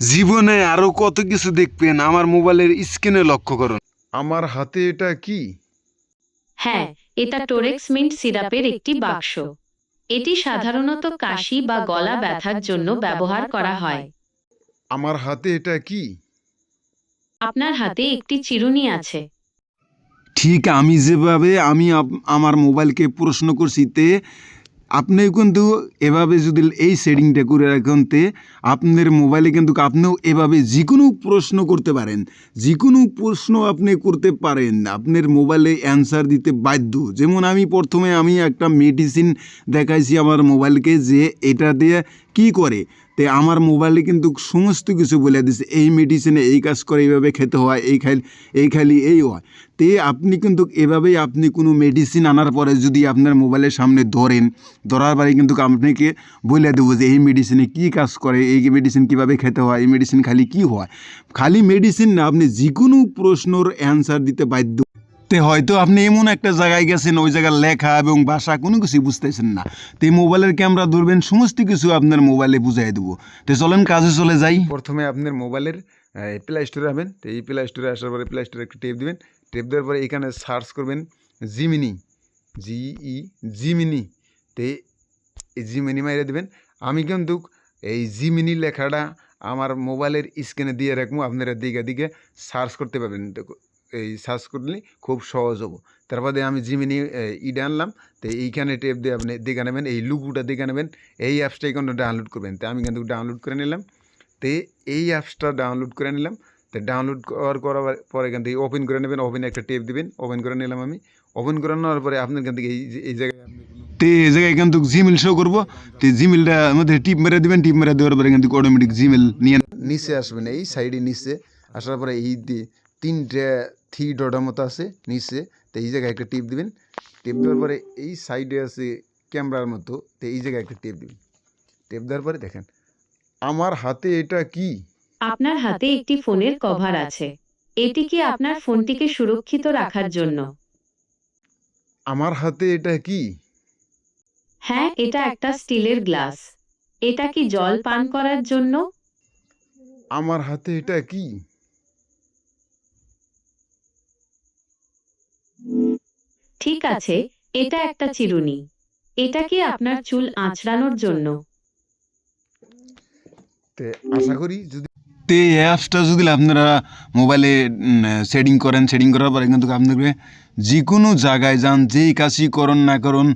জীবনে আরও কত কিছু দেখবেন? আমার মোবাইলের স্ক্রিনে লক্ষ্য করুন। আমার হাতে এটা কি? হ্যাঁ এটা টোরেক্স মিন্ট সিরাপের একটি বাক্স। এটি সাধারণত কাশি বা গলা ব্যথার জন্য ব্যবহার করা হয়। আমার হাতে এটা কি? আপনার হাতে একটি চিরুনি আছে। ঠিক আমি যেভাবে আমি আপ- আমার মোবাইলকে প্রশ্ন করছি তে আপনি কিন্তু এভাবে যদি এই সেটিংটা করে রাখেন তে আপনার মোবাইলে কিন্তু আপনিও এভাবে যে কোনো প্রশ্ন করতে পারেন। যে কোনো প্রশ্ন আপনি করতে পারেন। আপনার মোবাইলে অ্যান্সার দিতে বাধ্য। যেমন আমি প্রথমে আমি একটা মেডিসিন দেখাইছি আমার মোবাইলকে যে এটা দিয়ে কি করে। তে আমার মোবাইলে কিন্তু সমস্ত কিছু বলে দিছে, এই মেডিসিনে এই কাজ করে, এইভাবে খেতে হয়, এই খাই এই খালি এই হয়। তে আপনি কিন্তু এভাবেই আপনি কোনো মেডিসিন আনার পরে যদি আপনার মোবাইলের সামনে ধরেন, ধরার পরে কিন্তু আপনাকে বলে দেবো যে এই মেডিসিনে কি কাজ করে, এই মেডিসিন কীভাবে খেতে হয়, এই মেডিসিন খালি কি হয়। খালি মেডিসিন না, আপনি যে কোনো প্রশ্নর অ্যান্সার দিতে বাধ্য তে হয়তো আপনি এমন একটা জায়গায় গেছেন, ওই জায়গার লেখা এবং ভাষা কোনো কিছু বুঝতেছেন না। তো এই মোবাইলের ক্যামেরা ধরবেন, সমস্ত কিছু আপনার মোবাইলে বুঝাই দেবো। তো চলেন কাজে চলে যাই। প্রথমে আপনার মোবাইলের প্লে স্টোরে যাবেন তো এই প্লে স্টোরে আসার পরে প্লে স্টোরে একটু টেপ দিবেন। টেপ দেওয়ার পরে এখানে সার্চ করবেন জিমিনি জিই জিমিনি তো এই জিমিনি মাইরে দেবেন। আমি কিন্তু এই জিমিনি লেখাটা আমার মোবাইলের স্ক্রিনে দিয়ে রাখব। আপনারা দিকে দিকে সার্চ করতে পারবেন। এই সার্চ করলে খুব সহজ হব। তারপরে আমি জিমিনি ইডে আনলাম, তো এইখানে টেপ দিয়ে আপনি দেখে নেবেন, এই লুকুটা দেখে নেবেন, এই অ্যাপসটা এখানে ডাউনলোড করবেন। তো আমি কিন্তু ডাউনলোড করে নিলাম, তো এই অ্যাপসটা ডাউনলোড করে নিলাম, তো ডাউনলোড করার করার পরে এখান থেকে ওপেন করে নেবেন ওপেনে একটা টেপ দিবেন ওপেন করে নিলাম আমি। ওপেন করে নেওয়ার পরে আপনার এখান থেকে এই এই জায়গায় তে এই জায়গায় কিন্তু জিমেল শো করব, তো জিমেলটা মধ্যে টিপ মেরে দেবেন, টিপ মেরে দেওয়ার পরে কিন্তু অটোমেটিক জিমেল নিয়ে নিচে আসবেন, এই সাইডে নিচে আসার পরে এই দি- তিনটে থ্রি ডটার মতো আছে নিচে। তো এই জায়গায় একটা টিপ দিবেন। টিপ দেওয়ার পরে এই সাইডে আছে ক্যামেরার মতো। তো এই জায়গায় একটা টেপ দিবেন। টেপ দেওয়ার পরে দেখেন আমার হাতে এটা কি? আপনার হাতে একটি ফোনের কভার আছে। এটি কি আপনার ফোনটিকে সুরক্ষিত রাখার জন্য? আমার হাতে এটা কি? হ্যাঁ এটা একটা স্টিলের গ্লাস। এটা কি জল পান করার জন্য? আমার হাতে এটা কি? ঠিক আছে এটা একটা চিরুনি। এটা কি আপনার চুল আঁচড়ানোর জন্য। তে আশা করি যদি তে এই অ্যাপসটা যদি আপনারা মোবাইলে সেটিং করেন সেটিং করার পরে কিন্তু আপনাকে যে কোনো জায়গায় যান যেই কাজই করুন না করুন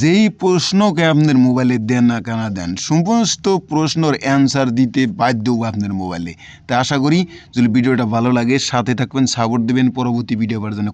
যেই প্রশ্নকে আপনার মোবাইলে দেন না কেন দেন সমস্ত প্রশ্নর অ্যান্সার দিতে বাধ্য আপনার মোবাইলে তা আশা করি যদি ভিডিওটা ভালো লাগে সাথে থাকবেন সাপোর্ট দেবেন পরবর্তী ভিডিও পাওয়ার জন্য।